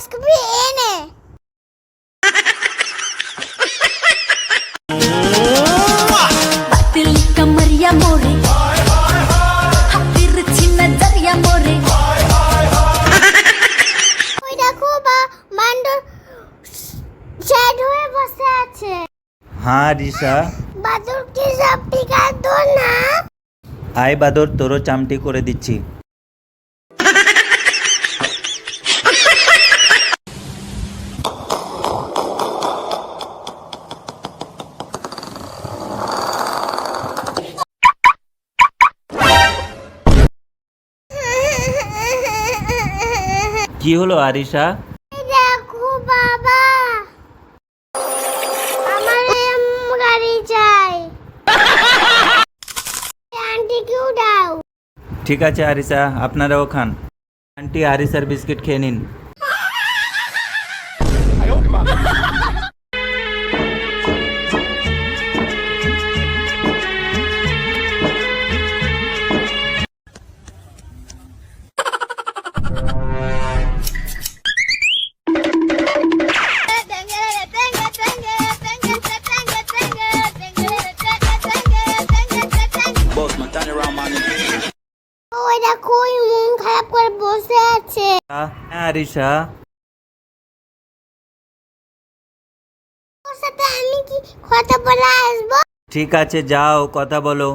বাস্কবি এনে হাতির কামরিয়া মোরে বসে আছে। হ্যাঁ রিসা। বাদুর কি সব পিকা না। আয় বাদর তোরও চামটি করে দিচ্ছি। কি হলো আরিশা এই দেখো বাবা আমার এম গাড়ি চাই আন্টি কেউ দাও ঠিক আছে আরিশা আপনারাও খান আন্টি আরিশার বিস্কিট খেয়ে নিন ওই মন খারাপ করে বসে আছে। হ্যাঁ আরিশা। ওর সাথে আমি কি কথা বলে আসব? ঠিক আছে যাও কথা বলো।